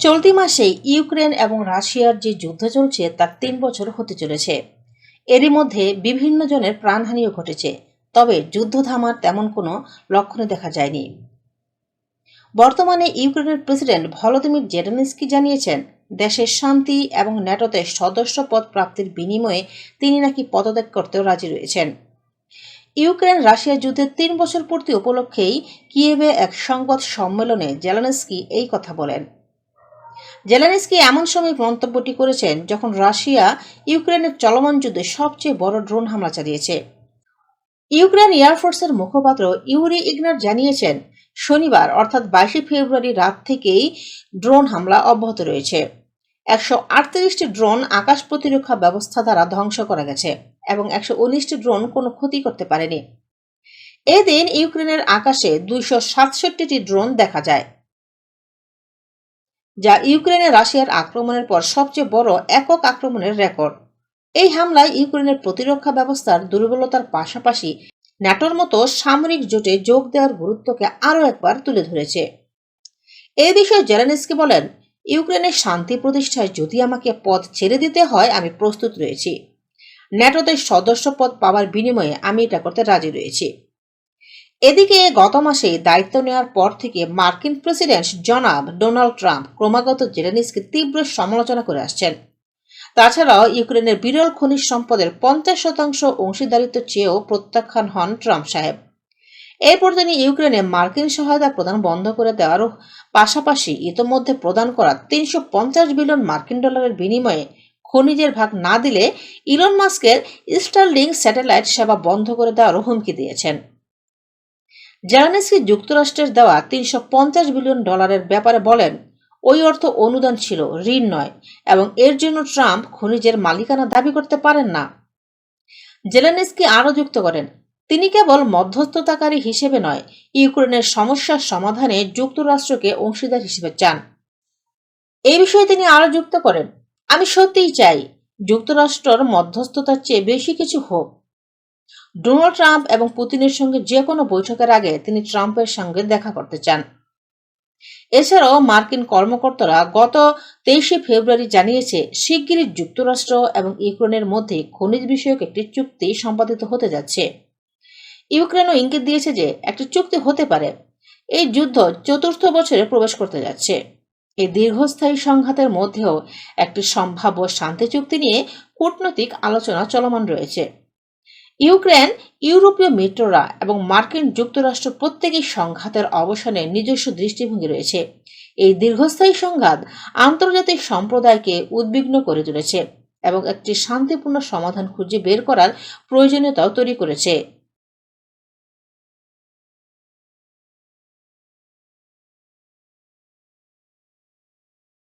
চলতি মাসে ইউক্রেন এবং রাশিয়ার যে যুদ্ধ চলছে তার তিন বছর হতে চলেছে। এরই মধ্যে বিভিন্ন জনের প্রাণহানিও ঘটেছে, তবে যুদ্ধ থামার তেমন কোনো লক্ষণে দেখা যায়নি। বর্তমানে ইউক্রেনের প্রেসিডেন্ট ভলোদিমির জেডেনস্কি জানিয়েছেন, দেশের শান্তি এবং ন্যাটোতে সদস্য পদ প্রাপ্তির বিনিময়ে তিনি নাকি পদত্যাগ করতেও রাজি রয়েছেন। ইউক্রেন রাশিয়া যুদ্ধের তিন বছর পূর্তি উপলক্ষেই কিয়েভে এক সংবাদ সম্মেলনে জেলানস্কি এই কথা বলেন। জেলানিস্কি এমন সময় মন্তব্যটি করেছেন যখন রাশিয়া ইউক্রেনের চলমান যুদ্ধে সবচেয়ে বড় ড্রোন হামলা চালিয়েছে। ইউক্রেন এয়ারফোর্সের মুখপাত্র ইউরি ইগনার জানিয়েছেন, শনিবার অর্থাৎ বাইশে ফেব্রুয়ারি রাত থেকেই ড্রোন হামলা অব্যাহত রয়েছে। একশো আটত্রিশটি ড্রোন আকাশ প্রতিরক্ষা ব্যবস্থা দ্বারা ধ্বংস করা গেছে। এবং একশো উনিশটি ড্রোন কোনো ক্ষতি করতে পারেনি। এদিন ইউক্রেনের আকাশে দুইশো সাতষট্টিটি ড্রোন দেখা যায়, যা ইউক্রেনে রাশিয়ার আক্রমণের পর সবচেয়ে বড় একক আক্রমণের রেকর্ড এই হামলায় ইউক্রেনের প্রতিরক্ষা ব্যবস্থার দুর্বলতার পাশাপাশি ন্যাটোর মতো সামরিক জোটে যোগ দেওয়ার গুরুত্বকে আরও একবার তুলে ধরেছে। এই বিষয়ে জেলেনস্কি বলেন, ইউক্রেনের শান্তি প্রতিষ্ঠায় যদি আমাকে পথ ছেড়ে দিতে হয়, আমি প্রস্তুত রয়েছি। ন্যাটোতে সদস্য পদ পাওয়ার বিনিময়ে আমি এটা করতে রাজি রয়েছি। এদিকে গত মাসে দায়িত্ব নেওয়ার পর থেকে মার্কিন প্রেসিডেন্ট জনাব ডোনাল্ড ট্রাম্প ক্রমাগত জেলেনিসকে তীব্র সমালোচনা করে আসছেন। তাছাড়াও ইউক্রেনের বিরল খনিজ সম্পদের পঞ্চাশ শতাংশ অংশীদারিত্ব চেয়েও প্রত্যাখ্যান হন ট্রাম্প সাহেব। এরপর তিনি ইউক্রেনে মার্কিন সহায়তা প্রদান বন্ধ করে দেওয়ার পাশাপাশি ইতোমধ্যে প্রদান করা তিনশো পঞ্চাশ বিলিয়ন মার্কিন ডলারের বিনিময়ে খনিজের ভাগ না দিলে ইলন মাস্কের স্টারলিং স্যাটেলাইট সেবা বন্ধ করে দেওয়ার হুমকি দিয়েছেন। জেলানেসকি যুক্তরাষ্ট্রের দেওয়া তিনশো পঞ্চাশ বিলিয়ন ডলারের ব্যাপারে বলেন, ওই অর্থ অনুদান ছিল, ঋণ নয় এবং এর জন্য ট্রাম্প খনিজের মালিকানা দাবি করতে পারেন না। জেলেনস্কি আরও যুক্ত করেন, তিনি কেবল মধ্যস্থতাকারী হিসেবে নয়, ইউক্রেনের সমস্যার সমাধানে যুক্তরাষ্ট্রকে অংশীদার হিসেবে চান। এই বিষয়ে তিনি আরও যুক্ত করেন আমি সত্যিই চাই যুক্তরাষ্ট্রর মধ্যস্থতার চেয়ে বেশি কিছু হোক। ডোনাল্ড ট্রাম্প এবং পুতিনের সঙ্গে যে কোনো বৈঠকের আগে তিনি ট্রাম্পের সঙ্গে দেখা করতে চান। এছাড়াও মার্কিন কর্মকর্তারা গত তেইশে ফেব্রুয়ারি জানিয়েছে, শিগগিরই যুক্তরাষ্ট্র এবং ইউক্রেনের মধ্যে খনিজ বিষয়ক একটি চুক্তি সম্পাদিত হতে যাচ্ছে। ইউক্রেনও ইঙ্গিত দিয়েছে যে, একটি চুক্তি হতে পারে। এই যুদ্ধ চতুর্থ বছরে প্রবেশ করতে যাচ্ছে। এই দীর্ঘস্থায়ী সংঘাতের মধ্যেও একটি সম্ভাব্য শান্তি চুক্তি নিয়ে কূটনৈতিক আলোচনা চলমান রয়েছে। ইউক্রেন, ইউরোপীয় মিত্ররা এবং মার্কিন যুক্তরাষ্ট্র প্রত্যেকেই সংঘাতের অবসানে নিজস্ব দৃষ্টিভঙ্গি রয়েছে। এই দীর্ঘস্থায়ী সংঘাত আন্তর্জাতিক সম্প্রদায়কে উদ্বিগ্ন করে তুলেছে এবং একটি শান্তিপূর্ণ সমাধান খুঁজে বের করার প্রয়োজনীয়তাও তৈরি করেছে।